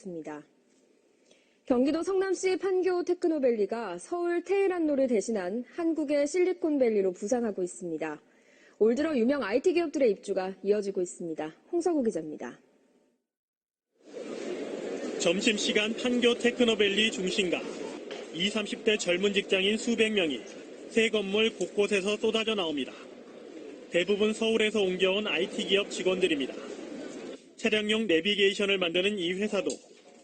있습니다. 경기도 성남시 판교 테크노밸리가 서울 테헤란로를 대신한 한국의 실리콘밸리로 부상하고 있습니다. 올 들어 유명 IT 기업들의 입주가 이어지고 있습니다. 홍서구 기자입니다. 점심시간 판교 테크노밸리 중심가 20, 30대 젊은 직장인 수백 명이 새 건물 곳곳에서 쏟아져 나옵니다. 대부분 서울에서 옮겨온 IT 기업 직원들입니다. 차량용 내비게이션을 만드는 이 회사도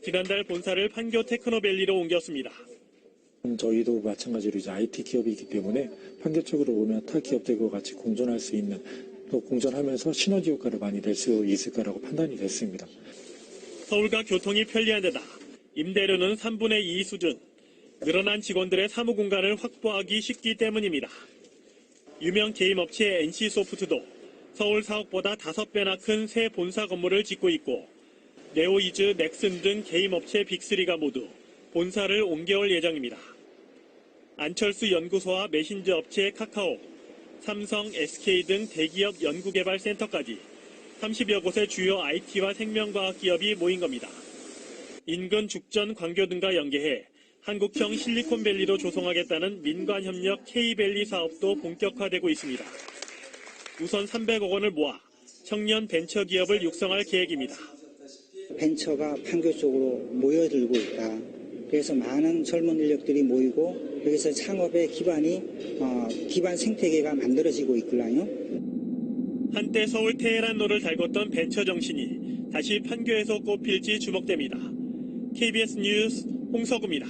지난달 본사를 판교 테크노밸리로 옮겼습니다. 저희도 마찬가지로 이제 IT 기업이기 때문에 판교 쪽으로 오면 타 기업들과 같이 공존할 수 있는 또 공존하면서 시너지 효과를 많이 낼 수 있을 거라고 판단이 됐습니다. 서울과 교통이 편리한 데다 임대료는 3분의 2 수준, 늘어난 직원들의 사무 공간을 확보하기 쉽기 때문입니다. 유명 게임 업체 NC소프트도 서울 사옥보다 5배나 큰 새 본사 건물을 짓고 있고 네오이즈, 넥슨 등 게임 업체 빅3가 모두 본사를 옮겨올 예정입니다. 안철수 연구소와 메신저 업체 카카오, 삼성, SK 등 대기업 연구개발센터까지 30여 곳의 주요 IT와 생명과학 기업이 모인 겁니다. 인근 죽전 광교 등과 연계해 한국형 실리콘밸리로 조성하겠다는 민관협력 K밸리 사업도 본격화되고 있습니다. 우선 300억 원을 모아 청년 벤처 기업을 육성할 계획입니다. 벤처가 판교 쪽으로 모여들고 있다. 그래서 많은 젊은 인력들이 모이고 여기서 창업의 기반이 어, 기반 생태계가 만들어지고 있거든요. 한때 서울 테헤란로를 달궜던 벤처 정신이 다시 판교에서 꽃필지 주목됩니다. KBS 뉴스 홍석우입니다.